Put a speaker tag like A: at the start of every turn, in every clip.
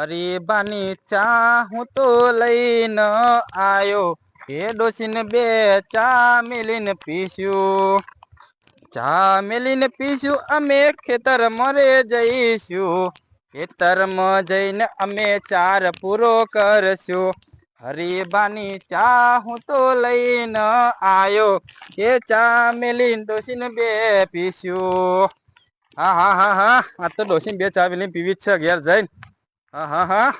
A: હરીબાની ચા હું તો લઈને આયો. એ ડોસીને બે ચા મેલીને પીશું ચા મેલીને પીશું અમે ખેતર મરે જઈશું. ખેતરમાં જઈને અમે ચાર પૂરો કરશું. હરીબાની ચા હું તો લઈને આયો. એ ચા મેલીને ડોસીને બે પીશું હા હા હા હા, આ તો ડોસીને બે ચા મેલીને પીવી જ છે ઘેર જઈને. હા હા હા.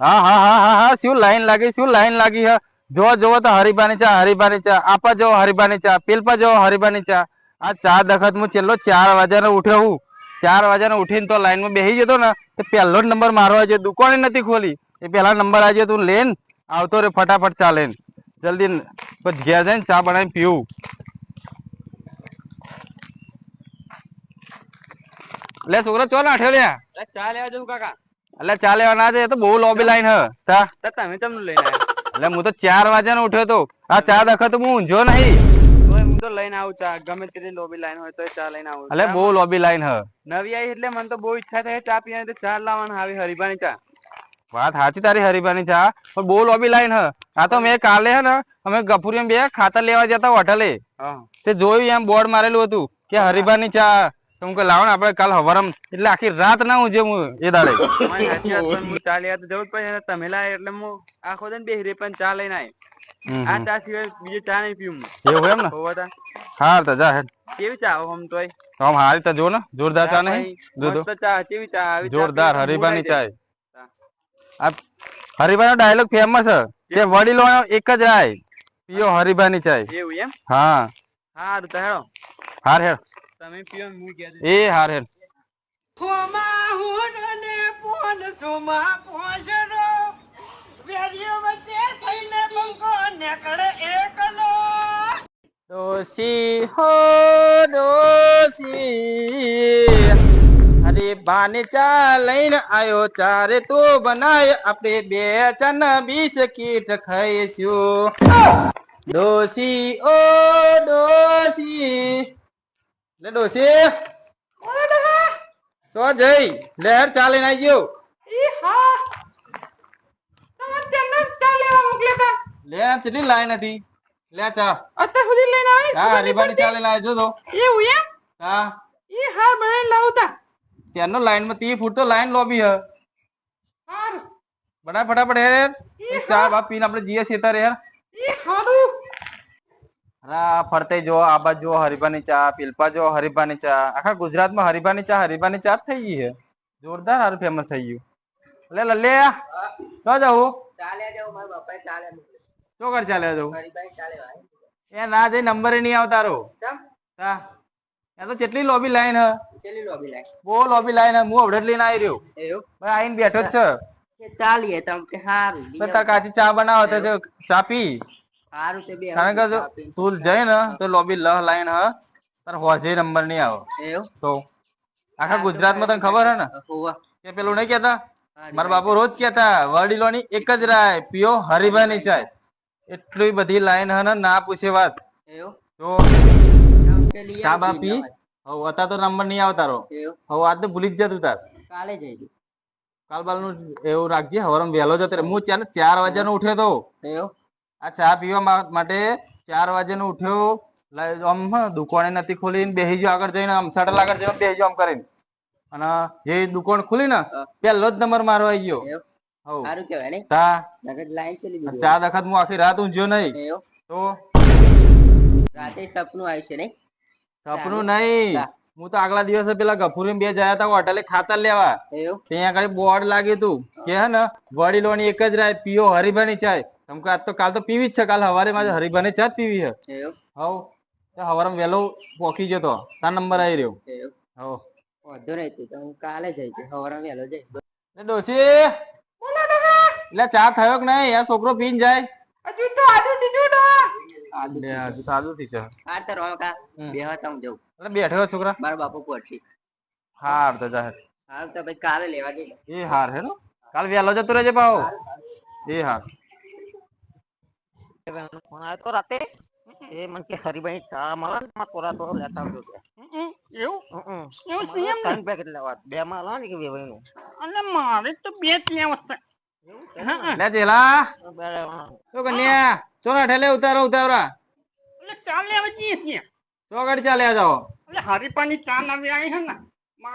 A: હા હા હા હા શું લાઈન લાગી, શું લાઈન લાગી હા જો જોવો તો હરિભાની ચા હરિભાની ચા. આપા જો હરિભાની ચા. પીલપા જો હરિભાની ચા. આ ચા દખત હું છેલ્લો ચાર વાગ્યાનો ઉઠ્યો હું. ચાર વાગ્યાનો ઉઠીને તો લાઈનમાં બેસી જતો ને, તો પહેલો જ નંબર મારો આજે દુકાને નથી ખોલી. એ પહેલા નંબર આજે તું લેન, આવતો રે ફટાફટ ચાલેન જલ્દી પછી ઘેર જઈને ચા બનાવીને પીવું. લે છોકરો, ચો ના અઠે
B: ચા લેવા જવું કાકા.
A: એટલે ચાલે ના છે તો બહુ લોબી લાઈન હ. તા.
B: તો તમે તમને લઈને
A: એટલે હું તો ચાર વાગ્યાનો ઉઠ્યો તો. આ ચા દખત હું ઊંઝો નહીં.
B: હું તો લઈને આવું ચા ગમે તેટલી લોબી લાઈન હોય તો ચા લઈને આવું.
A: એટલે બહુ લોબી લાઈન હ.
B: નવી આવી એટલે મને તો બહુ ઈચ્છા થાય ચા પીવાની તો ચા લાવવાના આવી હરીબાની ચા.
A: વાત સાચી તારી હરિભાની ચા. પણ બહુ લોબી લાઈન હ. આ તો મેં કાલે હે ને અમે ગફુરી બે ખાતર લેવા જતા હોટલે.
B: હા.
A: તે જોયું એમ બોર્ડ મારેલું હતું કે હરિભાની ચા તો હું કહું લાવો ને આપણે કાલ હવારમ એટલે આખી રાત ના ઊંઝે હું એ દાડે.
B: હું ચા લેવા તો જવું પડે તમે લાય એટલે હું આખો દે બેહી પણ ચા લઈને આવી આ ચા સિવાય બીજે ચા નહીં પીવું હું.
A: એવું એમ ને?
B: હોવા
A: હા તો જા હેડ.
B: કેવી ચા આમ તોય?
A: આમ હારી તો જો ને જોરદાર ચા નહીં?
B: ભાઈ, ચા કેવી ચા? આવી
A: જોરદાર
B: હરિભાની
A: હરીબાની
B: આઈ
A: આ હરીબાનો ડાયલોગ ફેમસ છે કે વડીલો એક જ રાય પીઓ હરીબાની
B: ચા એવું એમ?
A: હા.
B: હા તો હેડો.
A: હાર હેડ.
B: તમે પીઓ હું કે
A: એ હાર હેડ ખોમા હું અને
C: પોન સોમા પોસરો વેરીઓ વચ્ચે થઈને બંકો નેકળે એકલો.
A: દોસી હો દોસી અરે બાને ચા લઈને આવ્યો ચારે તો બનાય આપણે બે ચન બીસ કીટ ખાઈશું. દોશી ઓ દોશી લે ડોસી તો જઈ લહેર ચાલે લઈને આવી ગયો. લે કેટલી લાઈન હતી? લે ચા.
D: અત્યાર સુધી લઈને આવી
A: હા હરીબાની ચાલે લાય જો તો.
D: એવું એમ
A: હા.
D: એ હા બનાવીને લાવતા
A: ચેનનો લાઈનમાં તી ફૂટ તો લાઈન લોબી હ.
D: હાર.
A: બડા ફટાફટ હે ચા બા પીને આપણે જીએ સેતા રે યાર અરે આ ફરતે જો આ બાજુ જો હરીબાની ચા પીલપા જો હરીબાની ચા આખા ગુજરાતમાં હરીબાની ચા હરીબાની ચા જ થઈ ગઈ છે જોરદાર હારું ફેમસ થઈ ગયું લે લે લે તો જાઉં
B: ચાલે જાઓ મારા બાપાએ ચાલે મોકલે.
A: ચો કર ચાલે જવું
B: હરીબાઈ ચાલે ભાઈ.
A: એ ના જઈ નંબર નહીં આવતા રો
B: ચમ?
A: હા એ તો કેટલી લોબી લાઈન હ
B: ચેલી લોબી લાય.
A: બહુ લોબી લાઈન હ હું અવડેટ લઈને આવી રહ્યો
B: એવું?
A: ભાઈ આઈને બેઠો જ છે
B: કે ચાલીએ તમ કે હારું.
A: તો તાર કાચી ચા બનાવો તો જો ચા પી
B: હારું તે બે
A: કારણ કે જો તું જઈ ને તો લોબી લહ લાઈન હ તાર હોજે નંબર નહીં આવે.
B: એવું?
A: તો આખા ગુજરાતમાં તને ખબર હે ને? કે પેલું નહીં કેતા મારા બાપુ રોજ કેતા વડીલોની એક જ રાય પીઓ હરીભાની ચાય એટલી બધી લાઈન હે ને ના પૂછે વાત? તો
B: તમ
A: ચા બા પી હવે હતા તો નંબર નહીં આવતારો
B: તારો.
A: હવે આજ તો ભૂલી જ જતું તાર.
B: કાલે.
A: કાલ બાલનું એવું રાખજે હવારમાં વહેલો જતો હું ચાલે ચાર વાગ્યાનો ઉઠ્યો તો? આ ચા પીવા માટે ચાર વાગ્યાનો ઉઠ્યો. આમ દુકાને નથી ખોલી બેસી ગયો આગળ જઈને આમ સટલ આગળ જઈને બેસી ગયો આમ કરીને. અને જે દુકાન ખુલી ને પેલો જ નંબર મારો આવી ગયો.
B: એવું?
A: હવ.
B: હારું કહેવાય ને?
A: તા
B: નકર લાઈન ચલી
A: આ
B: ગઈ.
A: ચા દખત હું આખી રાત ઊંઘ્યો નહીં. તો?
B: રાતે સપનું આવ્યું છે નહીં?
A: સપનું નહીં. હું તો આગલા દિવસે પેલા ગફુરી બે જયા હતા હોટલે ખાતર લેવા. ત્યાં આગળ બોર્ડ લાગ્યું હતું કે હે ને વડીલોની એક જ રાય પીઓ હરીભાની ચાય. તમ કે આજ તો કાલ તો પીવી જ છે કાલ હવારે મારે હરીભાની ચા જ પીવી છે. હવ તો હવારમાં વહેલો પોકી જતો તાર નંબર આવી રહ્યો. હવ.
B: વાંધો નહીં તું તો હું કાલે જઈશ સવારે વહેલો
A: જઈ ડોશી! એટલે ચા થયો કે નહીં? આ છોકરો પીન જાય.
D: હજુ તો આજુ બીજું ના.
B: આદુ
A: તો આદુ થી છે
B: હા તો રોકા
A: હમ.
B: બે હતા જઉં.
A: એટલે બેઠો છોકરા?
B: મારા બાપુ પડશે
A: હાર તો જાહેર
B: તો ભાઈ કાલે લેવા જઈશ
A: એ હાર હે કાલ વહેલો જતો રહેજે પાહો. એ હાર.
D: ફોન આવ્યો તો રાતે એ મને કે હરીભાઈ ચા મળે ને એમાં થોડા થોડા લેતા આવજો કે.
B: એવું. એવું છે
D: મારે
B: એમ ને?
D: ત્રણ પેકેટ લેવા બે માં લાવો ને કે વેવાઈ નું
B: અને મારે તો બે જ લેવા છે. હા,
A: લે જેલા. તો કન્યા ચોરા ઠેલે ઉતારો ઉતાવરા.
B: એટલે ચા લેવા જઈએ છીએ.
A: ચોગડ ચાલ્યા જાઓ.
B: એટલે હરીપાની ચા નવી આવી છે ને.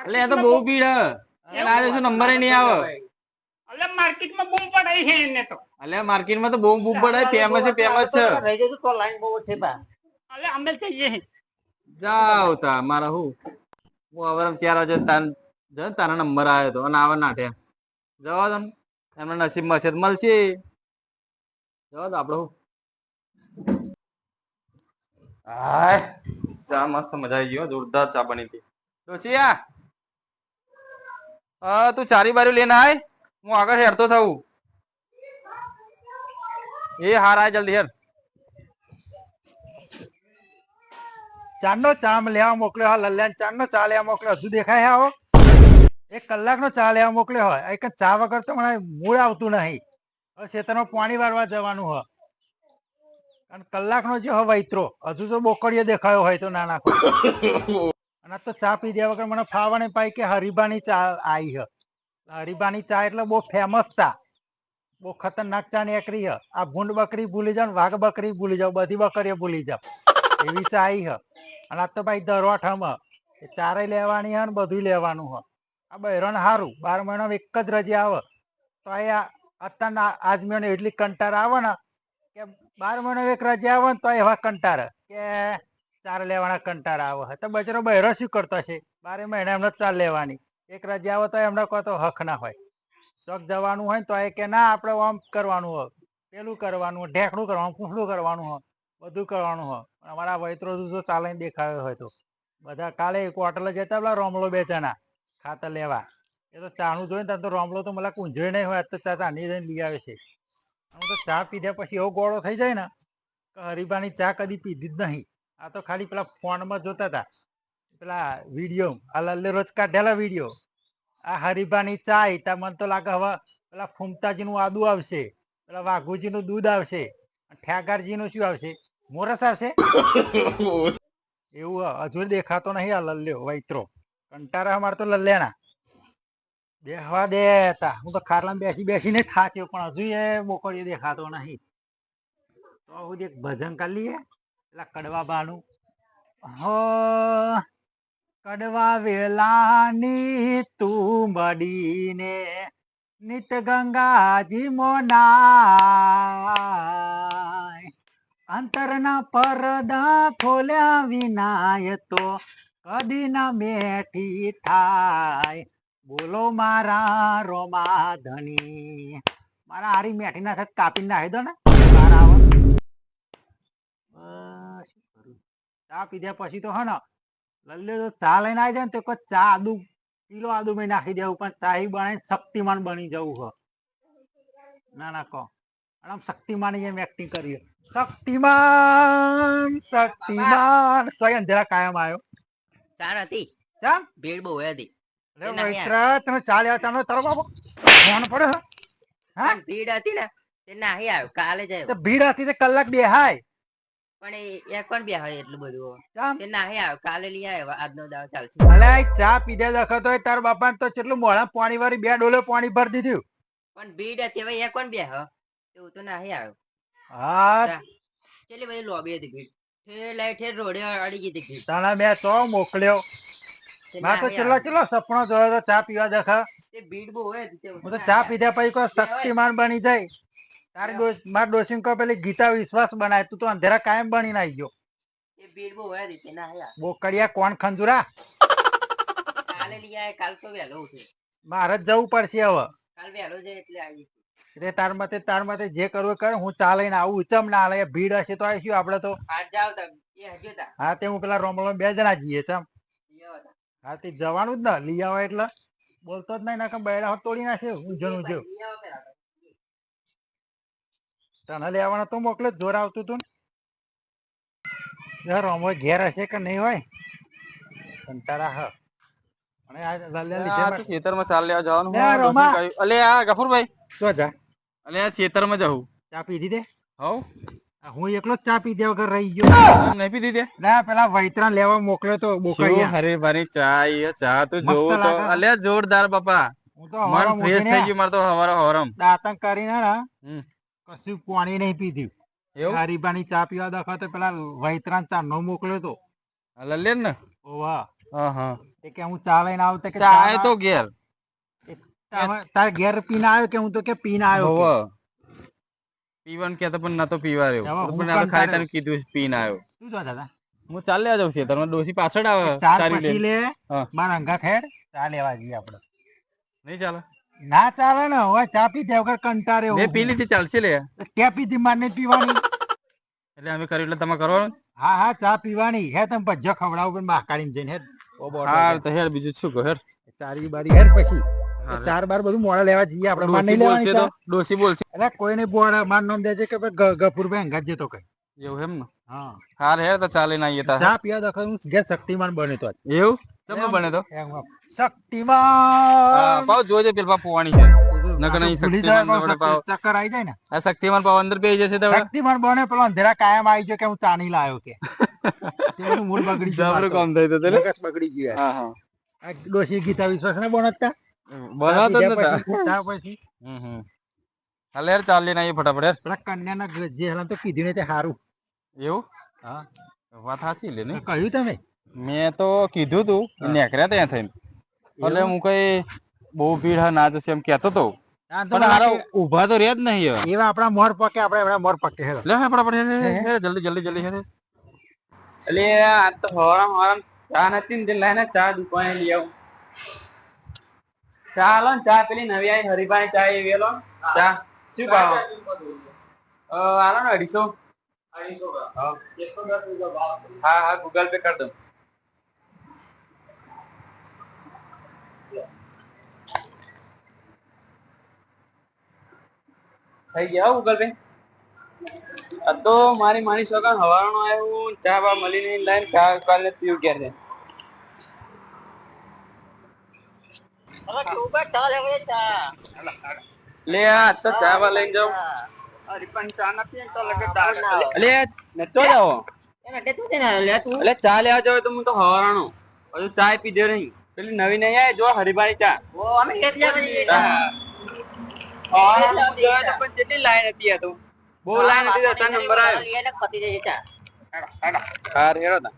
A: એટલે તો બહુ ભીડ હ. એટલે આજે શું નંબર નહીં આવે?
B: એટલે માર્કેટમાં બૂમ પડાય છે એને તો.
A: અલે માર્કેટમાં તો બહુ બૂમ પડાય ફેમસ છે ફેમસ છે.
D: રહી જજો તો લાઈન બહુ છે બા.
B: એટલે અમે જઈએ
A: જાવ તા મારા હું હું હવે ચાર વાગે તાન જો તારા નંબર આવ્યો તો અને આવા નાઠે જવા દો એમના નસીબમાં છે મળશે. જવા દો આપણે હું. હાય ચા મસ્ત મજા આવી ગયો જોરદાર ચા બની હતી. ડોશિયા હા તું ચારી બારી લઈને આય. હું આગળ હેરતો થવું એ હાર આય જલ્દી હેર.
E: ચાંદનો ચા લેવા મોકલ્યો હા લલ્યાને ચાંદનો ચા લેવા મોકલ્યો. હજુ દેખાય આવો? એક કલાકનો ચા લેવા મોકલ્યો હોય. એક ચા વગર તો મને મૂળ આવતું નહીં. હવે ખેતરમાં પાણી વાળવા જવાનું હોય. અને કલાકનો જે હોય વૈતરો. હજુ તો બોકડીયો દેખાયો હોય તો ના નાખો અને તો ચા પી દેવા વગર મને ફાવવાની પાઈ કે હરીબાની ચા આવી હ. હરીબાની ચા એટલે બહુ ફેમસ ચા. બહુ ખતરનાક ચા નીકળી હ આ ભૂંડ બકરી ભૂલી જાવ વાઘ બકરી ભૂલી જાવ, બધી બકરીઓ ભૂલી જાવ. એવી ચા આવી હ. અને આ તો ભાઈ દરવાઠમ એ ચારે લેવાની હે ને બધું લેવાનું હ. આ બહેરણ સારું બાર મહિનામાં એક જ રજી આવે. તો આ અત્યારના આજમીઓને એટલી કંટાર આવે ને કે બાર મહિનો એક રજા આવે ને તો એવા કંટાર કે ચાર લેવાના કંટાર આવે. તો બચરો બહેરો શું કરતો છે બારે મહિના એમને ચાર લેવાની. એક રજા આવે તો એમને કહો તો હક ના હોય. ચોક જવાનું હોય તો એ કે ના, આપણે આમ કરવાનું હોય. પેલું કરવાનું હોય, ઢેકણું કરવાનું પૂંછડું કરવાનું હોય, બધું કરવાનું હોય. અમારા વૈત્રો જો ચાલે દેખાયો હોય તો. બધા કાલે એક હોટલે જતા પેલા રોમલો બેચાના ખાતર લેવા. એ તો ચાનું જોઈને તને તો રોમલો તો મને કુંજોય નહીં હોય તો ચા ચાની જઈને લઈ આવે છે. હું તો ચા પીધા પછી એવો ગોળો થઈ જાય ને, કે હરીબાની ચા કદી પીધી જ નહીં. આ તો ખાલી પેલા ફોનમાં જોતા હતા. પેલા વીડિયો આ લલ્લે રોજ કાઢેલા વીડિયો આ હરીબાની ચાય, તા મને તો લાગે હવે પેલા ફૂમતાજીનું આદુ આવશે, પેલા વાઘુજીનું દૂધ આવશે ઠેગારજીનું શું આવશે? મોરસ આવશે? એવું હજુ દેખાતો નહીં આ લલ્લ્યો વૈત્રો. કંટારા અમારે તો લલ્લેણા બેહવા દેતા હું તો ખાટલામાં બેસી બેસીને થાક્યો, પણ હજુ એ મોકળ્યો દેખાતો નહીં. તો હું એક ભજન કરી લઈએ, પેલા કડવા બાનું હો કડવા વેલાની તું મડીને નિત ગંગાજી મોના અંતરના પરદા ખોલ્યા વિનાય તો કદી ના મેઠી થાય. બોલો મારા રોમા ધણી મારા હારી મેઠી ના સાથે કાપી નાખી દો ને. કરું? ચા પીધા પછી તો હે લલ્લે તો ચા લઈને આવી જાય ને તો કોઈ ચા આદુ કિલો આદુ મેં નાખી દેવું પણ ચા ઈ બને શક્તિમાન બની જવું છે ના ના કહો. અને આમ શક્તિમાન જેમ એક્ટિંગ કરીએ. શક્તિમાન શક્તિમાન. અહીં અંધેરા કાયમ આવ્યો.
D: ચાર હતી
E: ચાલ
D: ભીડ બહુ હતી.
E: અરે મિત્ર તમે ચા લેવા ચાલો તારો બાબો ફોન પડ્યો હા?
D: ભીડ હતી ને તે નાહી આવ્યો કાલે જ
E: તો ભીડ હતી તે કલાક બેહાય.
D: પણ એ કોણ બે હોય એટલું બધું? ના હે આવ્યો કાલે લઈ આવ્યો આજનો દાવ ચાલશે.
E: ભલે ચા પીધા દખતો હોય તાર બાપા તો કેટલું મોડા પાણી વાળી બે ડોલે પાણી ભરી દીધું.
D: પણ ભીડ હતી હવે એ કોણ બે હ એવું તો નાહી આવ્યો
E: હા.
D: કેટલી બધી લોબી હતી ભીડ. ઠેર ઠેર રોડે અડી ગઈ હતી
E: તાણા બે તો મોકલ્યો. મા તો
D: આવ્યો.
E: ચેટલો સપનો જોયો તો ચા પીવા દેખા.
D: એ ભીડ બહુ હોય
E: હું તો ચા પીધા પછી કોઈ શક્તિમાન બની જાય. તારી ડોસ માર ડોસીને કો પેલી ગીતા વિશ્વાસ બનાય તું તો અંધેરા કાયમ બની નાઈ ગયો.
D: એ ભીડ બહુ હોય રીતે ના આવ્યો.
E: બોકડિયા કોણ ખંજુરા?
D: કાલે લઈ આવ્યો કાલ તો વેલો છે
E: મારે જ જવું પડશે હવે.
D: કાલ વેલો છે એટલે આવી
E: એટલે તાર મતે તાર મતે જે કરવું કર હું ચાલીને આવું ચમ ના લે ભીડ હશે તો આવીશું આપણે તો?
D: આજ જાવ તો એ હજુ તા.
E: હા તે હું પેલા રોમલો બે જણા જઈએ ચમ. હા તે જવાનું જ ને લઈ આવો એટલે. બોલતો જ નહીં ના બેડા તોડી નાખે
D: હું જણું પેલા.
E: તને લેવાનો તો મોકલે જોર આવતું તું ને. રોમો ઘેર હશે કે નહીં હોય? કંટાળા હ. અને આ લલ્યા લીધે
A: આ તો
E: મારે-
A: ખેતરમાં ચાલ લેવા જવાનું
E: લે
A: હું
E: આ રોમા.
A: ડોશી કહ્યું. અલે આ ગફુરભાઈ.
E: જો જા.
A: અલે આ ખેતરમાં જવું
E: ચા પીધી દે?
A: હવ.
E: હું એકલો જ ચા પીધે વગર રહી ગયો.
A: નહીં
E: ના પેલા વૈતરા લેવા મોકલ્યો તો બોકૈયા
A: હરીફાની ચા એ ચા તો જોવું તો. અલ્યા જોરદાર બાપા.
E: હું તો
A: મન ફ્રેશ થઈ ગયું મારે તો હવારો હવારમ.
E: દાંતણ કરીને ને. કશું પાણી નહીં પીધું.
A: એવું?
E: હરીબાની ચા પીવા દખો તો પેલા વૈતરા ચા નો મોકલ્યો તો.
A: આ ને.
E: ઓવા
A: હા હા.
E: કે હું ચા લઈને આવતો તો કે
A: ચા
E: ચા
A: તો ઘેર.
E: તારે- ઘેર પીને આવ્યો કે હું તો કે પીને આવ્યો.
A: હોવ. પીવાનું કહેતો પણ નતો પીવા રહ્યો પણ આ તો ખાલી. તને કીધું પીને આવ્યો.
E: શું જો દાદા?
A: હું ચાલ્યા જાઉં છે. તમને ડોસી પાછળ આવે.
E: ચાર પછી
A: લે.
E: મારા અંગા ખેડ. ચા લેવા જઈએ આપડે
A: નહીં ચાલે.
E: ના ચાલે ને હવે ચા પીધે વગર કંટાળે
A: બે
E: ઊભું.
A: પી લીધી ચાલશે લે.
E: ત્યાં પીધી માર નહીં પીવાની?
A: એટલે અમે કર્યું એટલે તમે કરવાનું
E: હા હા ચા પીવાની. હે તમે ભજ્જો ખવડાવું પણ બાકાડીને જઈને હેર
A: હા તો હેર બીજું શું કહો હેર?
E: ચારી બારી. હેર પછી. ચાર બાર બધું મોડા લેવા જઈએ આપણે. માર નહીં લેવાની
A: તો ડોસી બોલશે.
E: એટલે કોઈ ને બોર્ડ માર નામ દેજે કે ભાઈ ગ- ગફુરભાઈ અંગાત જતો કઈ.
A: એવું એમ ને?
E: હા.
A: હાર હેર તો ચાલે ના તા.
E: ચા પીવા દખો હું ઘેર શક્તિમાન બને તો.
A: એવું? તમને બને તો?
E: શક્તિમાન.
A: પાવ જોજે પેલા પોવાણી છે. નકર નહીં શક્તિમાન નવડે પાવ.
E: ચક્કર આવી જાય ને.
A: આ શક્તિમાન પાવ અંદર બેહી જશે તો
E: શક્તિમાન બને પેલો અંધેરા કાયમ આવી ગયો કે હું ચાની લાયો કે. તેનું મૂળ બગડી ગયું આપણું
A: કામ થઈ તો તે લે.
E: બગડી ગયું
A: હા હા.
E: આ ડોશી ગીતા વિશ્વાસ ને બનતા
A: બનાવતો જ નતા.
E: પછી.
A: હમ હાલે હેર ચાલી ના ફટાફટ યાર.
E: પેલા કન્યાના જે હલા તો કીધી ને તે સારું
A: એવું?
E: હા.
A: વાત સાચી લે ને.
E: કહ્યું તમે?
A: મેં તો કીધું તું. નેકર્યા ત્યાં થઈને. એટલે હું કઈ બહુ ભીડ હા ના જશે એમ કેતો તો.
E: આ તો
A: પણ હારો
E: લાગે
A: તો રહ્યા જ નહીં હવે.
E: એવા આપણા મોર પકે આપણે એવડા મોર પકે હે
A: લે આપણા? હેર, જલ્દી જલ્દી જલ્દી હે
B: એટલે આ તો હોરમ હોરમ ચા નથી ને લઈને ચા દુકાને લઈ આવું. ચા લો ને ચા પેલી નવી આવી હરિભાઈ ચા એ લો ચા શું ભાવ? અ, આલો ને અઢીસો. હા. હા હા ગૂગલ પે કરી દો થઈ ગયા પે આ તો મારી માની સોગન હવાનો આવ્યો ચા બા મળી નહીં લાઈન ચા કાલે પીવું ક્યારે લે આ તો ચા બા લઈને જાઉં. ચા લેવા જાવ તો હું તો હજુ ચા પીધો નહીં. પેલી નવી નહીં આવે જો હરિભાઈ ચા. ગયો પણ કેટલી લાઈન હતી આ તો. બહુ લાઈન હતી તો તારો નંબર આવ્યો હા રેડો તા.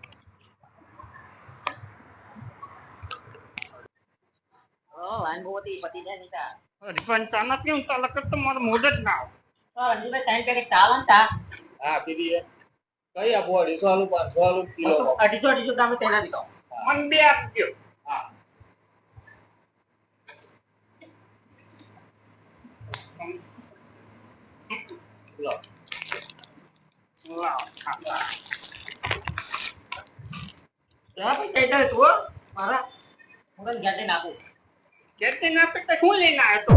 B: હા પીધી હે કઈ આપો? અઢીસો આલુ પાંચસો આલુ કિલો
F: અઢીસો અઢીસો ગ્રામ તેના દીધો
B: મન બે આપજો. હા. લો
F: પૈસા એટલે તું મારા હું તને ઘેર જઈને આપું
B: કેતે તો તો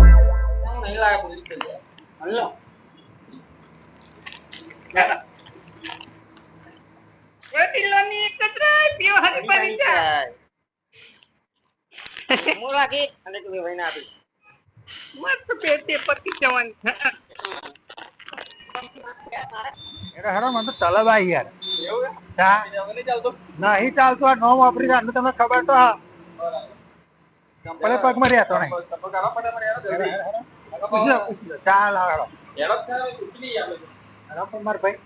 F: હું રાખી અને
B: મસ્ત પેટે પતી જવાનું
E: હેરો મને તો યાર.
B: નહીં ચાલતો?
E: આ નો વાપરી જાય તમને ખબર તો હા. ચંપલે પગમાં રહેતો નહીં.
B: ચાલ
E: હેડો. ભાઈ.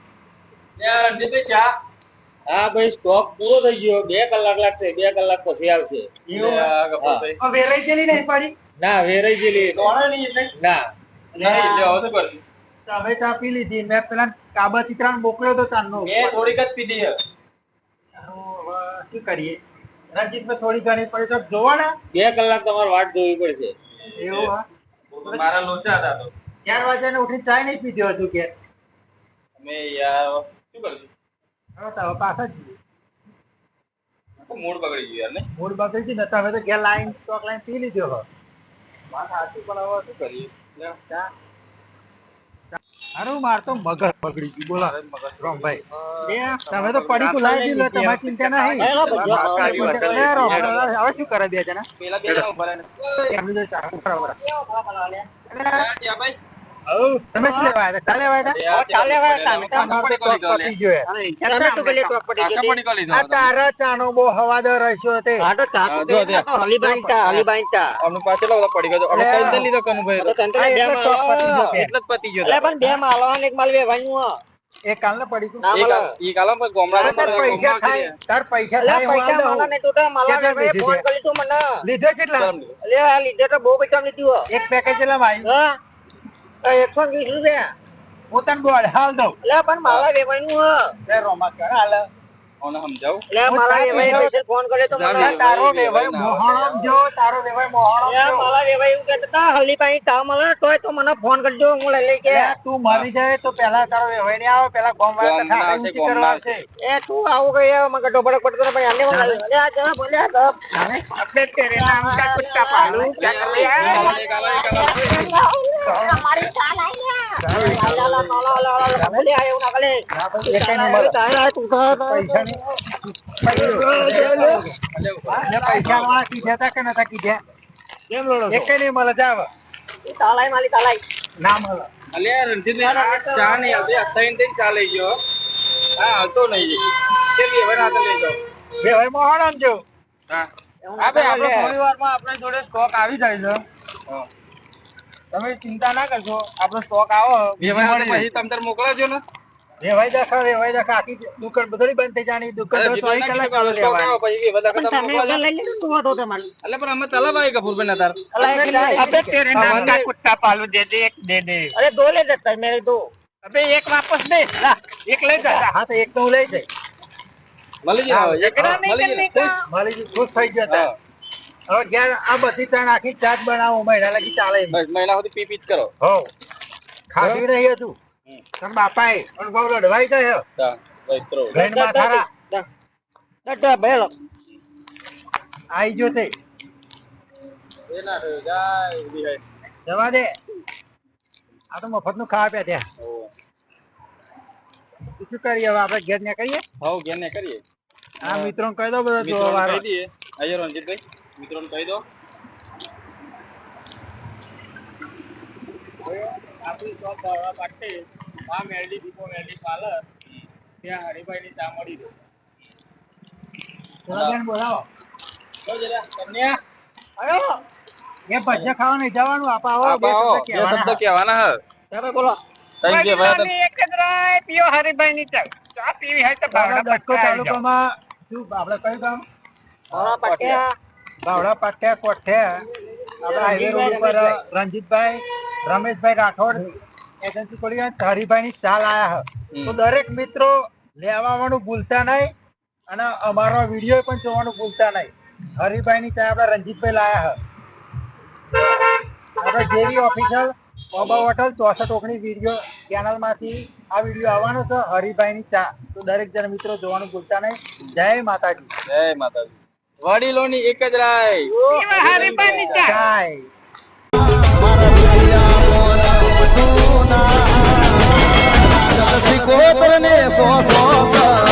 B: યાર રણજીતભાઈ ચા? હા ભાઈ સ્ટોક પૂરો થઈ ગયો. બે કલાક લાગશે બે કલાક પછી આવશે.
E: વેરાઈ ગયેલી નહીં પડી?
B: ના વેરાઈ ગયેલી. ના. નહીં એટલે હવે શું કરશું?
E: તમે ચા પી લીધી. મેં પેલા કાબા ચિત્રા મોકલ્યો તો તારનો
B: મેં થોડીક જ પીધી
E: શું કરીએ? રણજીતભાઈ થોડી ઘણી પડે તો જોવાના? ને
B: બે કલાક તમારે વાટ જોવી પડશે.
E: એવું હા?
B: મારા લોચા હતા તો.
E: ચાર વાગ્યાને ઉઠી ચાય નહીં પીધો હતું કે.
B: અમે યાર શું કરશું
E: હવે તો પાછા જ.
B: મૂડ બગડી ગયું યાર ને?
E: મૂડ બગડી ગયું ને તમે તો ગેર લાઈન ચોક લાઈન પી લીધો હો
B: વાત સાચી પણ હવે શું કરીએ?
E: ચા? હારું માર તો મગજ બગડી ગયું. મગજ રોમભાઈ તમે તો પડી કુલાઈ દીધો તમારી ચિંતા નહીં. હવે શું કરે બે જણા?
B: પેલા બે જણા ઊભા રહે
E: એમની જો ચા ઊભા.
B: ત્યાં ભાઈ
E: તમે હતા? હતા? તો ગયો
F: પડી
E: આ તારા ચાનો હવાદાર તે.
F: હા તો દે
B: અમને પાછળ પડી ગયો અમે કઈ લીધો કનુભાઈ
F: તો તંત્ર બે
E: એટલે ચોક પતી ગયો
B: એટલે જ પતી ગયો
F: એટલે પણ બે માલ અને એક માલ વેવાયું હો.
E: એ કાલને પડી ગયું.
F: ના મળે.
B: પર ગોમડા
E: તાર પૈસા થાય. તાર પૈસા થાય
F: પૈસા
E: આલ
F: ને તું માલા
E: કેટલા
F: ફોન કરી તું મને.
E: લીધો કેટલા?
F: એટલે આ લીધે તો બહુ પૈસા લીધું
E: એક પેકેજ કેટલામાં આવ્યું
F: હા. એકસો વીસ રૂપિયા
E: હું તને બોલ હાલ દઉં.
F: એટલે પણ વેવાયું હો.
E: લે રોમા કર હાલ.
B: ઓને સમજાવું
E: હું
F: વેવાઈએ
E: જોડે-
F: પૈસા ફોન કર્યો તો
E: તારો
B: વેવાઈ
E: વેવાઈ
B: ના.
E: મોહણમ જો તારો વેવાઈ મોહણમ જો
F: માલા વેવાઈ એવું કહેતા હતા, હલીબાઈ ચા મળે તોય તો મને ફોન કરજો હું લઈ લઈ કે
E: તું મરી જાય તો પેલા તારો વેવાઈ નહીં આવે પેલા ગોમ વાળા ઊંચી
B: ગોમના
E: કરવા આવશે
F: એ તું આવું કઈ મને કટો પડક પડતો પણ એમને હું લઈ- અલે આ જરા બોલે આ જરા. આપણે તેરે નામ કા કુત્તા પાલુ ક્યાં કર રહ્યા? અમારી ચા લાઈ લે. લા, લા, લા, લા, લા, લા, લા, બોલે આ ના કરે. તું તો-
E: પૈસા લે, પૈસા નહીં
B: આવતી ગયો હા હાલતો નહીં હા
F: કરે
E: આપણે થોડી વારમાં આપણે જોડે સ્ટોક આવી જાય છે
B: હા.
E: તમે ચિંતા ના કરશો આપણો સ્ટોક આવો
B: આપણે પછી તમ તાર મોકલાવજો ને
E: વેવાઈ દખા વેવાઈ દખા. આખી દુકાન બધી બંધ થઈ જાણી. દુકાન તો ચોવીસ કલાક ચાલુ
B: સ્ટોક પછી એ બધા
F: તમે લઈ લીધું તું હતો તમારું.
B: એટલે પણ અમે તલાબ આવી ગફુરભાઈ ના તાર.
F: અલા, એક લાઈ.
E: અબે તેરે
B: નામ કા
E: કુત્તા પાલુ દે દે એક દે દે.
F: અરે દો લે જતા મેરે દો
E: અબે એક વાપસ દે. એક લઈ જા. હા તો એક તો હું લઈ જાય
B: મળી જાય એક મળી જાય ખુશ.
E: ખુશ થઈ જતા હવે આ બધી ત્રણ નાખી ચાટ બનાવો મહિના લગી ચાલે
B: બસ મહિના સુધી પી પી જ કરો.
E: હો ખાધી નહીં હતું. તમ બાપાએ અનુભવ લડવાઈ જાય
B: હા, બસ કરો.
E: ઘરમાં થારા
F: દટા બેલ
E: આઈ જો તે.
B: એના રે જાય, ઊભી થાય.
E: જવા દે. આ તો મફતનું ખાવા પે ત્યાં.
B: હોવે.
E: શું કરીએ હવે આપણે ઘેર ને કરીએ
B: હઉ, ઘેર ને કરીએ.
E: આ મિત્રો કહી દો બધા જોવા
B: મિત્રોને કહી દઈએ. આજો રણજીતભાઈ મિત્રો કહી દો.
E: આપણી શોપ પાટે આ મેરડી દીપો મેરડી પાલર ત્યાં હરિભાઈ ની ચા મળી દે બોલાવો.
B: કન્યા.
E: એ ભજીયા ખાવા નહીં જવાનું આપ આવો બે શબ્દ કહેવાના.
B: હે.
F: તમે બોલો.
B: થેન્ક યુ ભાઈ
E: એક જ રાય પીઓ હરિભાઈ ની ચા. ચા પીવી હોય તો ભાવડા દસકો તાલુકામાં શું આપણે કયું ગામ?
F: ભાવડા પટ્યા.
E: ભાવડા પાટિયા કોઠે. આપણે હાઈવે રોડ ઉપર રણજીતભાઈ રમેશભાઈ રાઠોડ. એજન્સી ખોલી અને હરિભાઈ ની ચા લાયા તો દરેક મિત્રો લેવા ભૂલતા નહીં અને અમારો વીડિયો પણ જોવાનું ભૂલતા નહીં હરિભાઈ ની ચા આપણે રંજીતભાઈ લાયા આપણે જેવી ઓફિશિયલ બાબા હોટલ ચોસઠ ઓગણી વીડિયો ચેનલમાંથી આ વીડિયો આવવાનો છે હરિભાઈ ની ચા. તો દરેક જણ મિત્રો જોવાનું ભૂલતા નહીં જય માતાજી.
B: જય માતાજી. વડીલોની એક જ રાય.
E: ચાય ગુના સો સો.